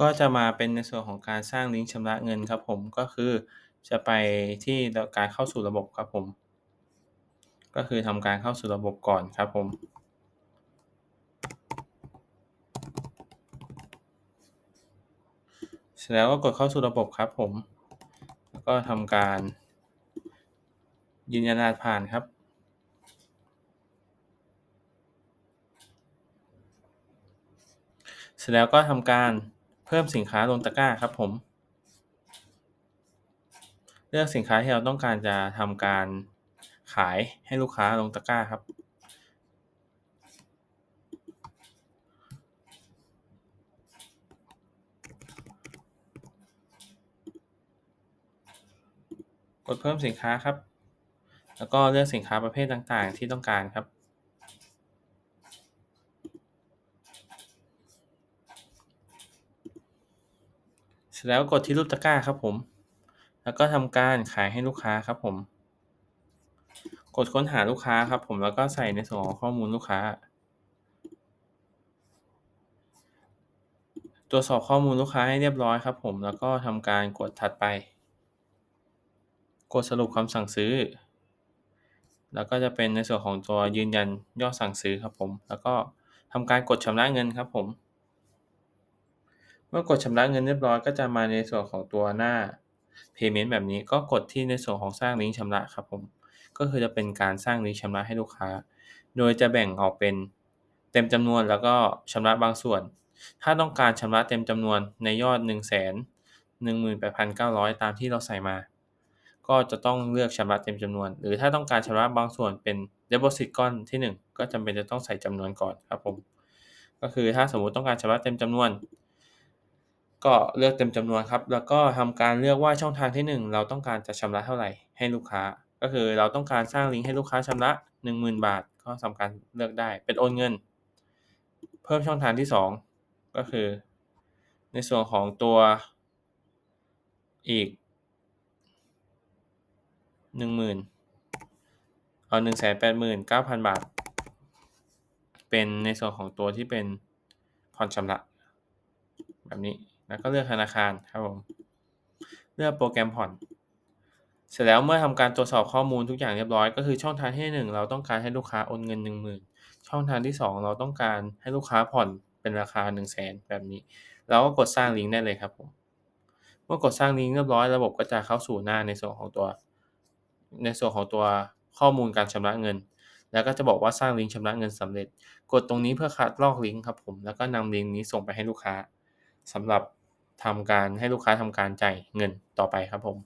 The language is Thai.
ก็จะมาเป็นในส่วนของการสร้างลิงก์ชำระเงินครับผม ก็คือจะไปที่การเข้าสู่ระบบครับผม ก็คือทำการเข้าสู่ระบบก่อนครับผม เสร็จแล้วก็กดเข้าสู่ระบบครับผม แล้วก็ทำการ ยืนยันรหัสผ่านครับเสร็จแล้วก็ทำการ เพิ่มสินค้าลงตะกร้าครับผม เลือกสินค้าที่เราต้องการจะทำการขายให้ลูกค้าลงตะกร้าครับ กดเพิ่มสินค้าครับ แล้วก็เลือกสินค้าประเภทต่างๆที่ต้องการครับ เสร็จแล้วกดที่รูปตะกร้าครับผม แล้วก็ทำการขายให้ลูกค้าครับผม กดค้นหาลูกค้าครับผมแล้วก็ใส่ในส่วนของข้อมูลลูกค้า ตรวจสอบข้อมูลลูกค้าให้เรียบร้อยครับผมแล้วก็ทำการกดถัดไป กดสรุปคำสั่งซื้อ แล้วก็จะเป็นในส่วนของตัวยืนยันยอดสั่งซื้อครับผม แล้วก็ทำการกดชำระเงินครับผม เมื่อกดชำระเงินเรียบร้อยก็จะมาในส่วนของตัวหน้า payment แบบนี้ก็กดที่ในส่วนของสร้างลิงก์ชำระครับผม ก็คือจะเป็นการสร้างลิงก์ชำระให้ลูกค้า โดยจะแบ่งออกเป็นเต็มจำนวนแล้วก็ชำระบางส่วน ถ้าต้องการชำระเต็มจำนวนในยอด 118,900 ตามที่เราใส่มา ก็จะต้องเลือกชำระเต็มจำนวน หรือถ้าต้องการชำระบางส่วนเป็น deposit ก้อนที่ 1 ก็จำเป็นจะต้องใส่จำนวนก่อนครับผม ก็คือถ้าสมมุติต้องการชำระเต็มจำนวน ก็เลือกเต็มจำนวนครับ แล้วก็ทำการเลือกว่าช่องทางที่ 1 เราต้องการจะชำระเท่าไหร่ให้ลูกค้า ก็คือเราต้องการสร้างลิงก์ให้ลูกค้าชำระ 10,000 บาท ก็ทำการเลือกได้เป็นโอนเงิน เพิ่มช่องทางที่ 2 ก็คือ ในส่วนของตัวอีก 10,000 เอา 189,000 บาท เป็นในส่วนของตัวที่เป็นผ่อนชำระแบบนี้ แล้วก็เลือกธนาคารครับผมเลือกโปรแกรมผ่อน เสร็จแล้วเมื่อทำการตรวจสอบข้อมูลทุกอย่างเรียบร้อย ก็คือช่องทางที่ 1 เราต้องการให้ลูกค้าโอนเงิน 10,000 ช่องทางที่ 2 เราต้องการให้ลูกค้าผ่อนเป็นราคา 100,000แบบนี้ เราก็กดสร้างลิงก์ได้เลยครับผมเมื่อกดสร้างลิงก์เรียบร้อยระบบก็จะเข้าสู่หน้าในส่วนของตัว ในส่วนของตัวข้อมูลการชำระเงิน แล้วก็จะบอกว่าสร้างลิงก์ชำระเงินสำเร็จ กดตรงนี้เพื่อคัดลอกลิงก์ครับผมแล้วก็นำลิงก์นี้ส่งไปให้ลูกค้าสำหรับ ทำการให้ลูกค้าทำการจ่ายเงินต่อไปครับผม